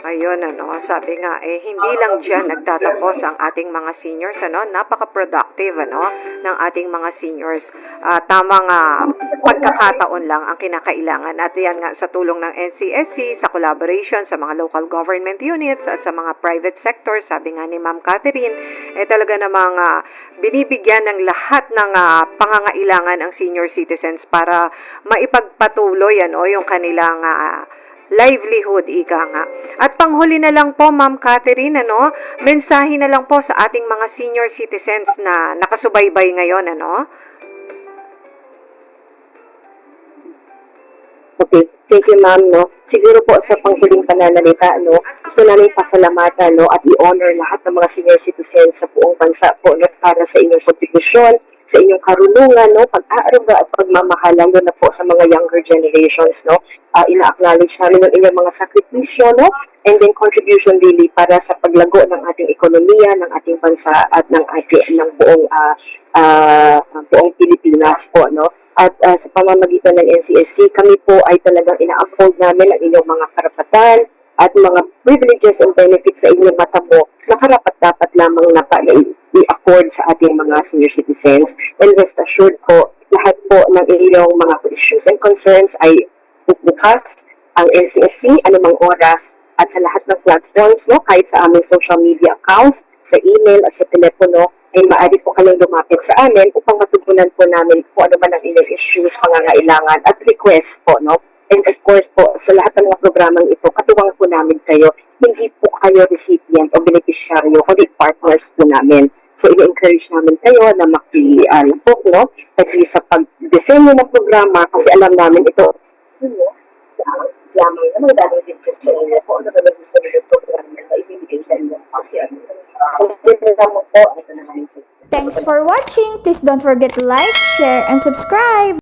Ayun, ano, sabi nga, eh, hindi lang dyan nagtatapos ang ating mga seniors, ano, napaka-productive, ano, ng ating mga seniors. Ah, tamang ah, pagkakataon lang ang kinakailangan. At yan nga, sa tulong ng NCSC, sa collaboration sa mga local government units at sa mga private sector, sabi nga ni Ma'am Catherine, eh talaga namang ah, binibigyan ng lahat ng ah, pangangailangan ang senior citizens para maipagpatuloy, ano, yung kanilang ah, livelihood, ika nga. At panghuli na lang po, Ma'am Catherine, ano, mensahe na lang po sa ating mga senior citizens na nakasubaybay ngayon, ano? Okay, thank you ma'am, no. Siguro po sa panghuling pananalita, no, gusto namin pasalamatan, no, at i-honor lahat ng mga senior citizens sa buong bansa po, no, para sa inyong kontribusyon, sa inyong karunungan, no, pag-aaruga at pagmamahalan, no, na po sa mga younger generations, no. Uh, ina-acknowledge namin ang inyong mga sakripisyo, no, and then contribution really para sa paglago ng ating ekonomiya, ng ating bansa at ng ating ng buong uh, uh, buong Pilipinas po, no. At uh, sa pamamagitan ng NCSC, kami po ay talagang ina-uphold namin ang inyong mga karapatan at mga privileges and benefits na inyong matamo na karapat dapat lamang na pa- na i- i-accord sa ating mga senior citizens. And rest assured po, lahat po ng inyong mga issues and concerns ay bukas ang NCSC anumang oras at sa lahat ng platforms, no, kahit sa aming social media accounts, sa email at sa telepono, ay maaari po kayong lumapit sa amin upang matugunan po namin kung ano man ang inyong issues, pangangailangan at request po, no? And of course po, sa lahat ng mga programang ito, katuwang po namin kayo, hindi po kayo recipient o beneficiaryo, kundi partners po namin. So, i-encourage namin kayo na maki-book, no? At least sa pag-desenyo ng programa, kasi alam namin ito, lamang naman dahil din sa inyo po, ano ba gusto nyo programa na ano. So, lang po, ito na namin Thanks for watching! Please don't forget to like, share, and subscribe!